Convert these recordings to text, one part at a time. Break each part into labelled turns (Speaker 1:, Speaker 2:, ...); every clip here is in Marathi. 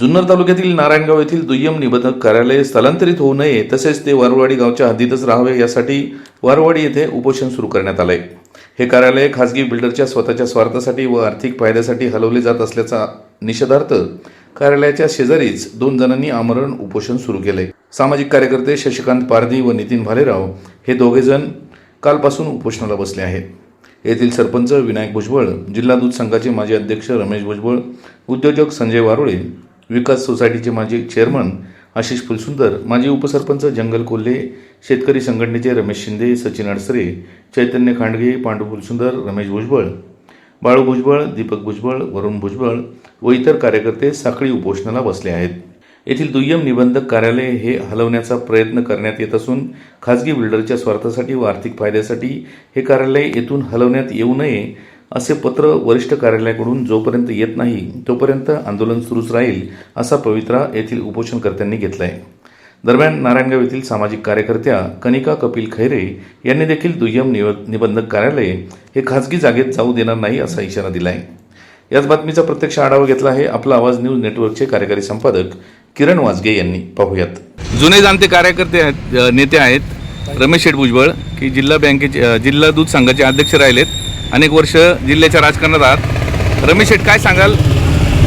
Speaker 1: जुन्नर तालुक्यातील नारायणगाव येथील दुय्यम निबंधक कार्यालय स्थलांतरित होऊ नये तसेच ते वारवाडी गावच्या हद्दीतच राहावे यासाठी वारवाडी येथे उपोषण सुरू करण्यात आले हे कार्यालय खासगी बिल्डरच्या स्वतःच्या स्वार्थासाठी व आर्थिक फायद्यासाठी हलवले जात असल्याचा निषेधार्थ कार्यालयाच्या शेजारीच दोन जणांनी आमरण उपोषण सुरू केले सामाजिक कार्यकर्ते शशिकांत पारधी व नितीन भालेराव हे दोघेजण कालपासून उपोषणाला बसले आहेत. येथील सरपंच विनायक भुजबळ जिल्हा दूध संघाचे माजी अध्यक्ष रमेश भुजबळ उद्योजक संजय वारुळे विकास सोसायटीचे माजी चेअरमन आशिष फुलसुंदर माजी उपसरपंच जंगल कोल्हे शेतकरी संघटनेचे रमेश शिंदे सचिन अडसरे चैतन्य खांडगे पांडू फुलसुंदर रमेश भुजबळ बाळू भुजबळ दीपक भुजबळ वरुण भुजबळ व इतर कार्यकर्ते साखळी उपोषणाला बसले आहेत. येथील दुय्यम निबंधक कार्यालय हे हलवण्याचा प्रयत्न करण्यात येत असून खाजगी बिल्डरच्या स्वार्थासाठी व आर्थिक फायद्यासाठी हे कार्यालय येथून हलवण्यात येऊ नये असे पत्र वरिष्ठ कार्यालयाकडून जोपर्यंत येत नाही तोपर्यंत आंदोलन सुरूच राहील असा पवित्रा येथील उपोषणकर्त्यांनी घेतला आहे दरम्यान नारायणगाव येथील सामाजिक कार्यकर्त्या कनिका कपिल खैरे यांनी देखील दुय्यम निव निबंधक कार्यालय हे खाजगी जागेत जाऊ देणार नाही असा इशारा दिला आहे याच बातमीचा प्रत्यक्ष आढावा घेतला आहे आपला आवाज न्यूज नेटवर्कचे कार्यकारी संपादक किरण वाजगे यांनी. पाहूयात. जुने जाणते कार्यकर्ते आहेत नेते आहेत रमेश शेठ भुजबळ की जिल्हा बँकेचे जिल्हा दूध संघाचे अध्यक्ष राहिलेत. अनेक वर्ष जिल्ह्याच्या राजकारणात आहात. रमेश शेठ काय सांगाल?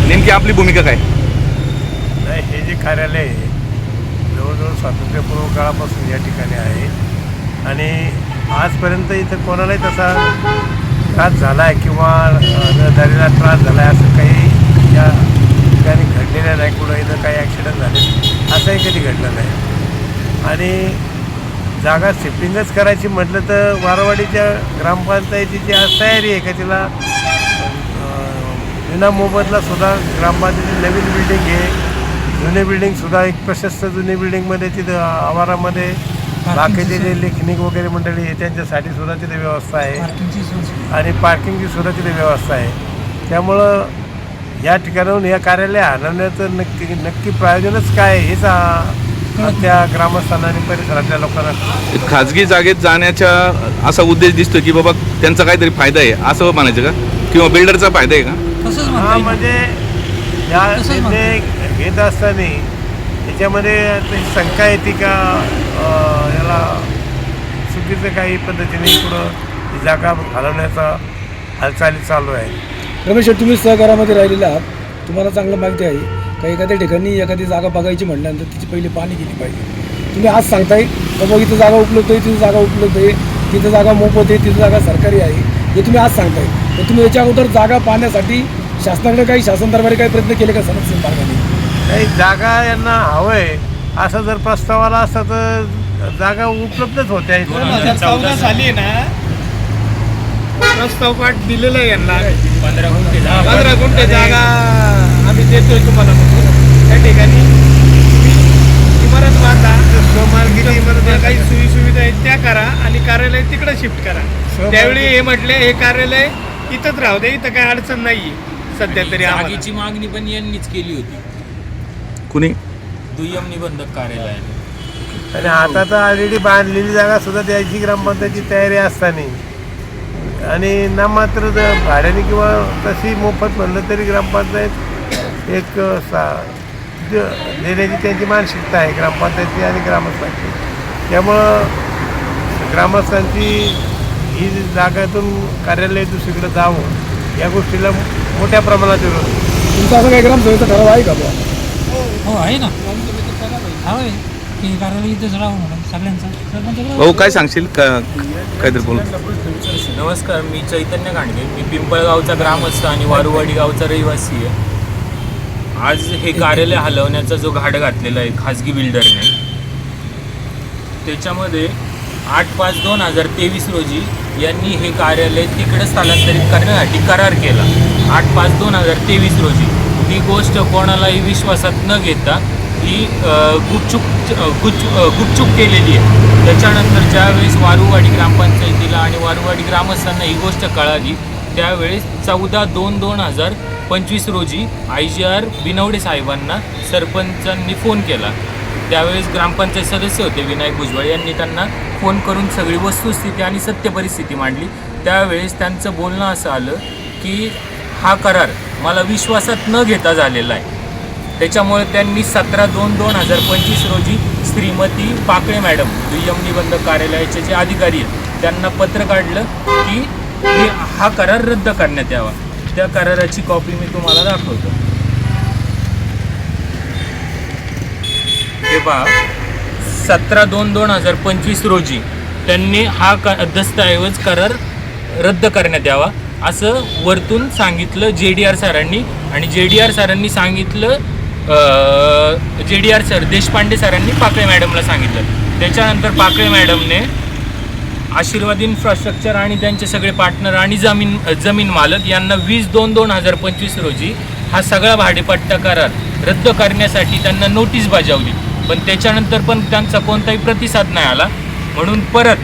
Speaker 1: नेमकी आपली भूमिका काय?
Speaker 2: नाही हे जे कार्यालय आहे जवळजवळ स्वातंत्र्यपूर्व काळापासून या ठिकाणी आहे. आणि आजपर्यंत इथं कोणालाही तसा त्रास झाला आहे किंवा रहदारीला त्रास झाला आहे असं काही या ठिकाणी घडलेलं नाही. कुठं इथं काही ॲक्सिडेंट झाले असंही कधी घडलं नाही. आणि जागा शिफ्टिंगच करायची म्हटलं तर वारवाडीच्या ग्रामपंचायतीची आज तयारी आहे का तिला विना मोबदला सुद्धा ग्रामपंचायतीची नवीन बिल्डिंग आहे. जुनी बिल्डिंग सुद्धा एक प्रशस्त जुनी बिल्डिंगमध्ये तिथं आवारामध्ये बाकीचे जे लेखनिक वगैरे मंडळी आहे त्यांच्यासाठी सुद्धा तिथे व्यवस्था आहे. आणि पार्किंगची सुद्धा तिथे व्यवस्था आहे. त्यामुळं या ठिकाणाहून या कार्यालय हलवण्याचं नक्की नक्की प्रयोजनच काय हेच त्या ग्रामस्थांना आणि परिसरातल्या लोकांना?
Speaker 1: खाजगी जागेत जाण्याचा असा उद्देश दिसतोय की बाबा त्यांचा काहीतरी फायदा आहे असं म्हणायचं का? किंवा बिल्डरचा फायदा आहे का?
Speaker 3: तसंच
Speaker 2: हा
Speaker 3: म्हणता येईल.
Speaker 2: म्हणजे या
Speaker 3: तसंच
Speaker 2: निर्णय घेत असताना त्याच्यामध्ये त्याची शंका येते का अं, याला चुकीचं काही पद्धतीने पुढं ही जागा घालवण्याचा हालचाली चालू आहे.
Speaker 4: रमेश शेठ, तुम्ही सहकारामध्ये राहिलेले आहात. तुम्हाला चांगलं माहिती आहे. का एखाद्या ठिकाणी एखादी जागा बघायची म्हटल्यानंतर तिची पहिली पाणी केली पाहिजे. तुम्ही आज सांगताय का बाबा इथं जागा उपलब्ध आहे तिथं जागा उपलब्ध आहे तिथं जागा मोफत आहे तिथं जागा सरकारी आहे हे तुम्ही आज सांगताय. तर तुम्ही याच्या अगोदर जागा पाहण्यासाठी शासनाकडे काही शासन दरबारी काही प्रयत्न केले का सनद मार्गाने
Speaker 2: काही जागा यांना हवंय. असा जर प्रस्ताव आला असता तर जागा उपलब्धच होत्या
Speaker 5: साली ना प्रस्ताव पाठ दिलेला आहे यांना. पंधरा गुंठे पंधरा गुंठे जागा. आम्ही देतोय तुम्हाला म्हणून त्या ठिकाणी इमारत बांधा
Speaker 2: स्वमार्गिनी इमारत
Speaker 5: ज्या काही सोयी सुविधा आहेत त्या करा आणि कार्यालय तिकडे शिफ्ट करा. त्यावेळी हे म्हटले हे कार्यालय इथंच राहू दे इथं काही अडचण नाही सध्या तरी
Speaker 6: जागेची मागणी पण यांनीच केली होती.
Speaker 1: कुणी?
Speaker 6: दुय्यम निबंधक कार्यालयाने
Speaker 2: आणि आता तर ऑलरेडी बांधलेली जागा सुद्धा द्यायची ग्रामपंचायतीची तयारी असताना. आणि ना मात्र जर भाड्याने किंवा तशी मोफत म्हणलं तरी ग्रामपंचायत एक सा देण्याची त्यांची मानसिकता आहे ग्रामपंचायती आणि ग्रामस्थांची. त्यामुळं ग्रामस्थांची ही जागातून कार्यालय दुसरीकडे जावं या गोष्टीला मोठ्या प्रमाणात विरोध.
Speaker 4: तुमचा असं काही ग्रामसभेचा ठराव आहे का?
Speaker 3: हो आहे ना. की कार्यालय इथंच राहू म्हणून. सगळ्यांचा.
Speaker 1: भाऊ काय सांगशील? काहीतरी बोल.
Speaker 6: नमस्कार मी चैतन्य गांडगे. मी पिंपळगावचा ग्रामस्थ आणि वारुवाडी गावचा रहिवासी आहे. आज हे कार्यालय हलवण्याचा जो घाट घातलेला आहे खाजगी बिल्डरने त्याच्यामध्ये आठ पाच दोन हजार तेवीस रोजी यांनी हे कार्यालय तिकडे स्थलांतरित करण्यासाठी करार केला. आठ पाच दोन हजार तेवीस रोजी. ती गोष्ट कोणालाही विश्वासात न घेता ही गुपचूप गुच गुपचूप केलेली आहे. त्याच्यानंतर ज्यावेळेस वारूवाडी ग्रामपंचायतीला आणि वारूवाडी ग्रामस्थांना ही गोष्ट कळाली त्यावेळेस चौदा दोन दोन हजार पंचवीस रोजी आय जी आर बिनवडे साहेबांना सरपंचांनी फोन केला. त्यावेळेस ग्रामपंचायत सदस्य होते विनायक भुजबळ यांनी त्यांना फोन करून सगळी वस्तुस्थिती आणि सत्य परिस्थिती मांडली. त्यावेळेस त्यांचं बोलणं असं आलं की हा करार मला विश्वासात न घेता झालेला आहे. त्याच्यामुळे त्यांनी सतरा दोन दोन हजार पंचवीस रोजी श्रीमती पाकळे मॅडम दुय्यम निबंधक कार्यालयाचे जे अधिकारी आहेत त्यांना पत्र काढलं की हे हा करार रद्द करण्यात यावा. त्या कराराची कॉपी मी तुम्हाला दाखवतो. हे पहा सतरा दोन दोन हजार पंचवीस रोजी त्यांनी हा क दस्तऐवज करार रद्द करण्यात यावा असं वरतून सांगितलं जे डी आर सरांनी. आणि जे डी आर सरांनी सांगितलं जे डी आर सर देशपांडे सरांनी पाकळे मॅडमला सांगितलं. त्याच्यानंतर पाकळे मॅडमने आशीर्वाद इन्फ्रास्ट्रक्चर आणि त्यांचे सगळे पार्टनर आणि जमीन जमीन मालक यांना वीस दोन दोन हजार पंचवीस रोजी हा सगळा भाडेपट्टा करार रद्द करण्यासाठी त्यांना नोटीस बजावली. पण त्याच्यानंतर पण त्यांचा कोणताही प्रतिसाद नाही आला. म्हणून परत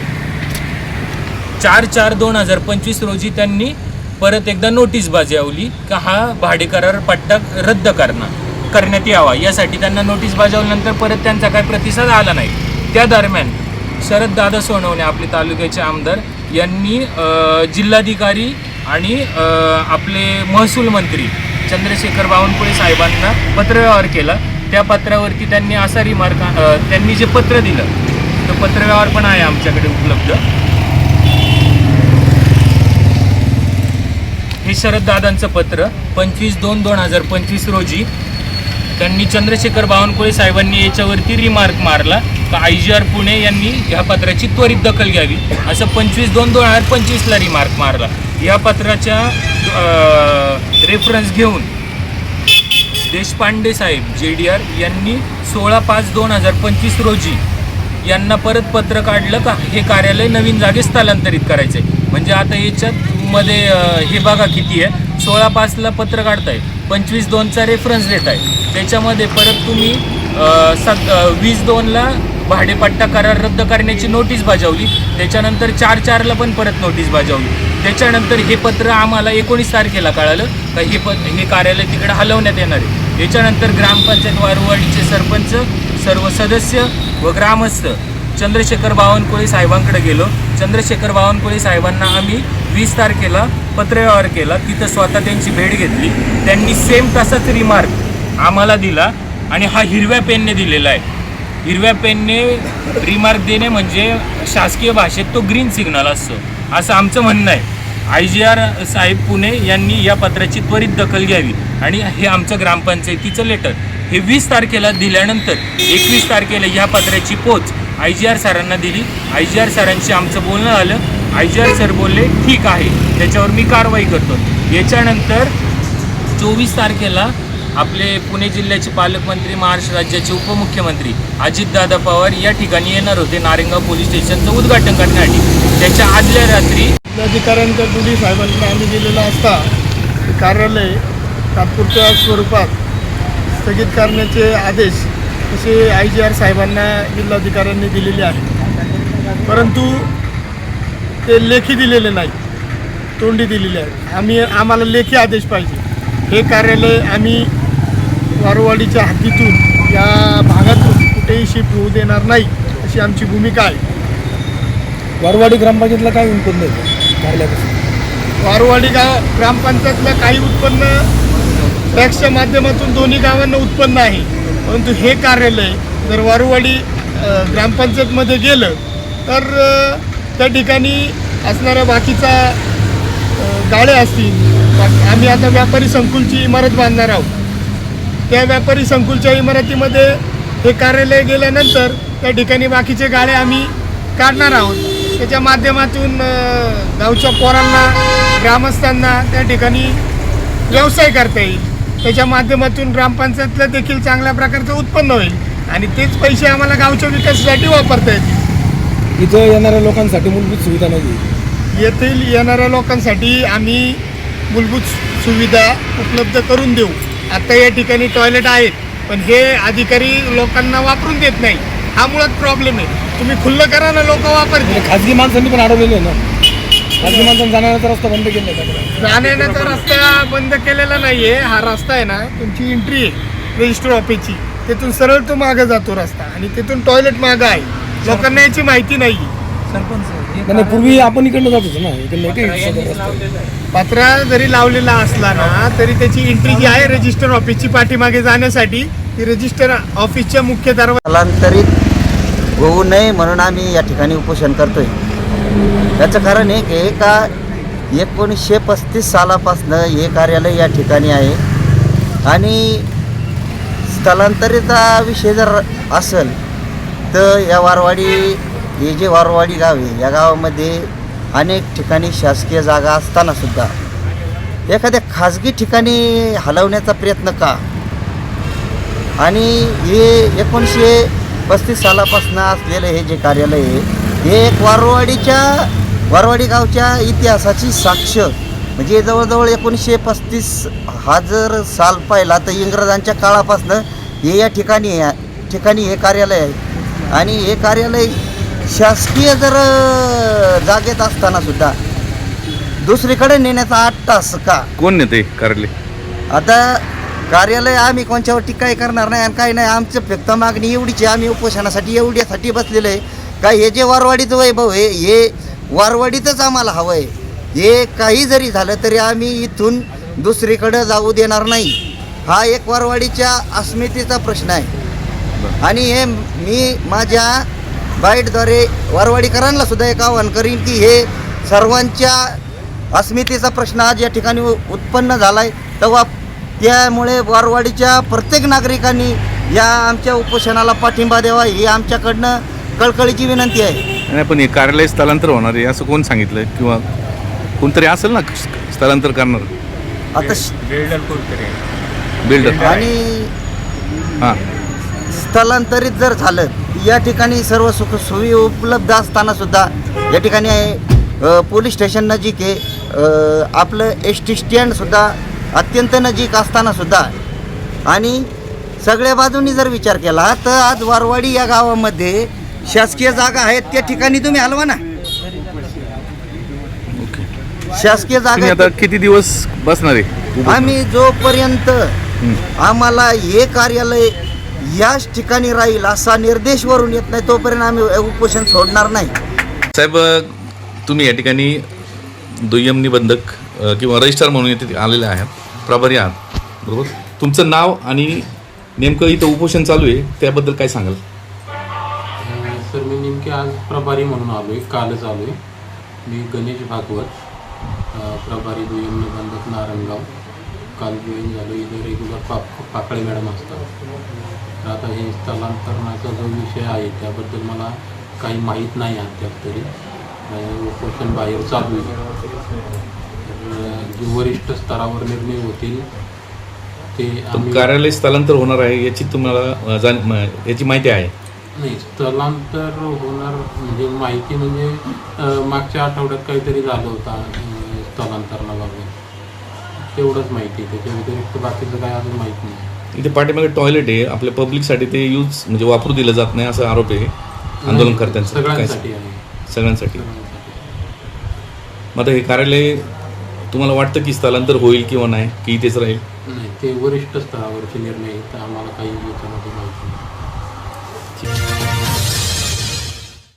Speaker 6: चार चार दोन हजार पंचवीस रोजी त्यांनी परत एकदा नोटीस बजावली का हा भाडे करार पट्टा रद्द करणार. करण्यात यावा. यासाठी त्यांना नोटीस बजावल्यानंतर परत त्यांचा काय प्रतिसाद आला नाही. त्या दरम्यान शरद दादा सोनवणे आपले तालुक्याचे आमदार यांनी जिल्हाधिकारी आणि आपले महसूल मंत्री चंद्रशेखर बावनकुळे साहेबांना पत्रव्यवहार केला. त्या पत्रावरती त्यांनी असा रिमार्क त्यांनी जे पत्र दिलं तर पत्रव्यवहार पण आहे आमच्याकडे उपलब्ध. हे शरद दादांचं पत्र पंचवीस दोन दोन हजार पंचवीस रोजी त्यांनी चंद्रशेखर बावनकुळे साहेबांनी याच्यावरती रिमार्क मारला. का आय जी आर पुणे यांनी ह्या पत्राची त्वरित दखल घ्यावी. असं पंचवीस दोन दोन हजार पंचवीसला रिमार्क मारला. या पत्राच्या रेफरन्स घेऊन देशपांडे साहेब जे डी आर यांनी सोळा पाच दोन हजार पंचवीस रोजी यांना परत पत्र काढलं का? हे कार्यालय नवीन जागे स्थलांतरित करायचं आहे म्हणजे आता याच्यात मध्ये हे बघा किती आहे. सोळा पाचला पत्र काढताय. पंचवीस दोनचा रेफरन्स देत आहे त्याच्यामध्ये परत तुम्ही सत वीस दोनला भाडेपट्टा करार रद्द करण्याची नोटीस बजावली. त्याच्यानंतर चार चारला पण परत नोटीस बजावली. त्याच्यानंतर हे पत्र आम्हाला एकोणीस तारखेला कळालं. का हे प हे कार्यालय तिकडे हलवण्यात येणार आहे. याच्यानंतर ग्रामपंचायत वारवाडीचे सरपंच सर्व सदस्य व ग्रामस्थ चंद्रशेखर बावनकुळे साहेबांकडे गेलो. चंद्रशेखर बावनकुळे साहेबांना आम्ही वीस तारखेला पत्रव्यवहार केला. तिथं स्वतः त्यांची भेट घेतली. त्यांनी सेम तसाच रिमार्क आम्हाला दिला आणि हा हिरव्या पेनने दिलेला आहे. हिरव्या पेनने रिमार्क देणे म्हणजे शासकीय भाषेत तो ग्रीन सिग्नल असतो. असं आमचं म्हणणं आहे. आय जी आर साहेब पुणे यांनी या पत्राची त्वरित दखल घ्यावी. आणि हे आमचं ग्रामपंचायतीचं लेटर हे वीस तारखेला दिल्यानंतर एकवीस तारखेला ह्या पत्राची पोच आय जी आर सरांना दिली. आय जी आर सरांशी आमचं बोलणं आलं. आय जी आर सर बोलले ठीक आहे. त्याच्यावर मी कारवाई करतो. याच्यानंतर चोवीस तारखेला आपले पुणे जिल्ह्याचे पालकमंत्री महाराष्ट्र राज्याचे उपमुख्यमंत्री अजितदादा पवार या ठिकाणी येणार होते नारेंगाव पोलीस स्टेशनचं उद्घाटन करण्यासाठी. त्याच्या आदल्या रात्री
Speaker 7: अधिकाऱ्यांच्या दुधी साहेबांना आम्ही दिलेला असता कार्यालय तात्पुरत्या स्वरूपात स्थगित करण्याचे आदेश तसे आय जी आर साहेबांना जिल्हाधिकाऱ्यांनी दिलेले आहेत परंतु ते लेखी दिलेले नाही. तोंडी दिलेले आहेत आम्ही आम्हाला लेखी आदेश पाहिजे. हे कार्यालय आम्ही वारवाडीच्या हद्दीतून या भागातून कुठेही शिफ्ट होऊ देणार नाही अशी आमची भूमिका आहे.
Speaker 4: वारवाडी ग्रामपंचायतला काय उत्पन्न येतं कार्यालयापासून?
Speaker 7: वारवाडी गाव ग्रामपंचायतला काही उत्पन्न टॅक्सच्या माध्यमातून दोन्ही गावांना उत्पन्न आहे. परंतु हे कार्यालय जर वारुवाडी ग्रामपंचायतमध्ये गेलं तर त्या ठिकाणी असणाऱ्या बाकीचा गाळे असतील. आम्ही आता व्यापारी संकुलची इमारत बांधणार आहोत. त्या व्यापारी संकुलच्या इमारतीमध्ये हे कार्यालय गेल्यानंतर त्या ठिकाणी बाकीचे गाळे आम्ही काढणार आहोत. त्याच्या माध्यमातून गावच्या पोरांना ग्रामस्थांना त्या ठिकाणी व्यवसाय करता येईल. त्याच्या माध्यमातून ग्रामपंचायतला देखील चांगल्या प्रकारचं उत्पन्न होईल. आणि तेच पैसे आम्हाला गावच्या विकासासाठी वापरता येतील.
Speaker 4: इथं येणाऱ्या लोकांसाठी मूलभूत सुविधा नाही
Speaker 7: येथील येणाऱ्या लोकांसाठी आम्ही मूलभूत सुविधा उपलब्ध करून देऊ. आता या ठिकाणी टॉयलेट आहेत पण हे अधिकारी लोकांना वापरून देत नाही. हा मुळात प्रॉब्लेम आहे. तुम्ही खुल्लं करा ना लोक वापरतील.
Speaker 4: खाजगी माणसांनी पण अडवलेलं आहे ना. खाजगी माणसांनी जाण्याचा रस्ता बंद केला आहे.
Speaker 7: जाण्याचा रस्ता बंद केलेला नाहीये. हा रस्ता आहे ना तुमची एंट्री आहे रजिस्टर ऑफिसची तिथून सरळ तो मागं जातो रस्ता आणि तिथून टॉयलेट मागं आहे. लोकांना याची माहिती नाही
Speaker 3: सरपंच
Speaker 4: पूर्वी आपण इकडनं जात होतो ना
Speaker 6: आहे.
Speaker 7: पत्रा जरी लावलेला असला ना तरी त्याची एंट्री जी आहे रजिस्टर ऑफिसची पाठीमागे जाण्यासाठी ती रजिस्टर ऑफिसच्या मुख्य दरवाजा
Speaker 8: स्थलांतरित होऊ नये म्हणून आम्ही या ठिकाणी उपोषण करतोय. याचं कारण एक आहे का एकोणीसशे पस्तीस सालापासनं हे कार्यालय या ठिकाणी आहे. आणि स्थलांतरिता विषय जर असेल तर या वारवाडी हे जे वारवाडी गाव आहे या गावामध्ये अनेक ठिकाणी शासकीय जागा असतानासुद्धा एखाद्या खाजगी ठिकाणी हलवण्याचा प्रयत्न का? आणि हे एकोणीसशे पस्तीस सालापासून असलेलं हे जे कार्यालय आहे हे एक वारवाडीच्या वारवाडी गावच्या इतिहासाची साक्ष. म्हणजे जवळजवळ एकोणीसशे पस्तीस हा जर साल पाहिला तर इंग्रजांच्या काळापासनं हे या ठिकाणी ठिकाणी हे कार्यालय आहे. आणि हे कार्यालय शासकीय जर जागेत असताना सुद्धा दुसरीकडे नेण्याचा आठ तास का?
Speaker 1: कोण नेते कार्यालय?
Speaker 8: आता कार्यालय आम्ही कोणच्यावर टीकाही करणार नाही आणि काही नाही. आमचं फक्त मागणी एवढीच आम्ही उपोषणासाठी एवढ्यासाठी बसलेलं आहे. का हे जे वारवाडीचं वैभव आहे हे वारवाडीतच आम्हाला हवं आहे हे काही जरी झालं तरी आम्ही इथून दुसरीकडं जाऊ देणार नाही. हा एक वारवाडीच्या अस्मितेचा प्रश्न आहे. आणि हे मी माझ्या बाईटद्वारे वारवाडीकरांना सुद्धा एक आवाहन करीन की हे सर्वांच्या अस्मितेचा प्रश्न आज या ठिकाणी उ- उत्पन्न झाला आहे तेव्हा त्यामुळे वारवाडीच्या प्रत्येक नागरिकांनी या आमच्या उपोषणाला पाठिंबा द्यावा ही आमच्याकडनं कळकळीची विनंती आहे.
Speaker 1: नाही पण हे कार्यालय स्थलांतर होणार आहे असं कोण सांगितलं किंवा कोणतरी असेल ना स्थलांतर करणार?
Speaker 8: आता श-
Speaker 6: बिल्डर कोणतरी आहे.
Speaker 1: बिल्डर.
Speaker 8: आणि
Speaker 1: हां.
Speaker 8: स्थलांतरित जर झालं या ठिकाणी सर्व सुख सोयी उपलब्ध असताना सुद्धा या ठिकाणी अ, पोलीस स्टेशन नजीक आहे अ, आपलं एस टी स्टँडसुद्धा अत्यंत नजीक असताना सुद्धा आणि सगळ्या बाजूनी जर विचार केला तर आज वारवाडी या गावामध्ये शासकीय जागा आहेत त्या ठिकाणी तुम्ही हलवा ना. शासकीय
Speaker 1: तुम्ही
Speaker 8: जागा
Speaker 1: आता किती दिवस बसणार आहे?
Speaker 8: आम्ही जोपर्यंत आम्हाला हे कार्यालय याच ठिकाणी राहील असा निर्देश वरून येत नाही तोपर्यंत आम्ही उपोषण सोडणार नाही.
Speaker 1: साहेब तुम्ही या ठिकाणी दुय्यम निबंधक अ, किंवा रजिस्ट्रार म्हणून इथे आलेले आहात प्रभारी आहात बरोबर? तुमचं नाव आणि नेमकं इथं उपोषण चालू आहे त्याबद्दल काय सांगाल?
Speaker 9: मी नेमके आज प्रभारी म्हणून आलो आहे कालच आलो आहे मी गणेश भागवत प्रभारी दुय्यम निबंधक नारायणगाव काल जॉईन झालो इथे रेग्युलर पा पाकळे मॅडम असतात. तर आता हे स्थलांतरणाचा जो विषय आहे त्याबद्दल मला काही माहीत नाही अद्याप तरी. उपोषण बाहेर चालू आहे. तर जे वरिष्ठ स्तरावर निर्णय होतील ते
Speaker 1: कार्यालय स्थलांतर होणार आहे याची तुम्हाला जाण याची माहिती आहे.
Speaker 9: नाही स्थलांतर होणार म्हणजे माहिती म्हणजे मागच्या आठवड्यात काहीतरी झालं होतं स्थलांतरणाबाबत. तेवढंच माहिती आहे त्याच्या व्यतिरिक्त बाकीचं काय अजून माहीत नाही.
Speaker 1: इथे पाठीमागे टॉयलेट आहे आपल्या पब्लिकसाठी ते यूज म्हणजे वापरू दिलं जात नाही असा आरोप आहे आंदोलनकर्त्यांचा.
Speaker 9: सगळ्यांसाठी आहे.
Speaker 1: सगळ्यांसाठी. मग आता हे कार्यालय तुम्हाला वाटतं की स्थलांतर होईल किंवा नाही की इथेच राहील?
Speaker 9: नाही ते वरिष्ठ स्तरावरचे निर्णय आम्हाला काही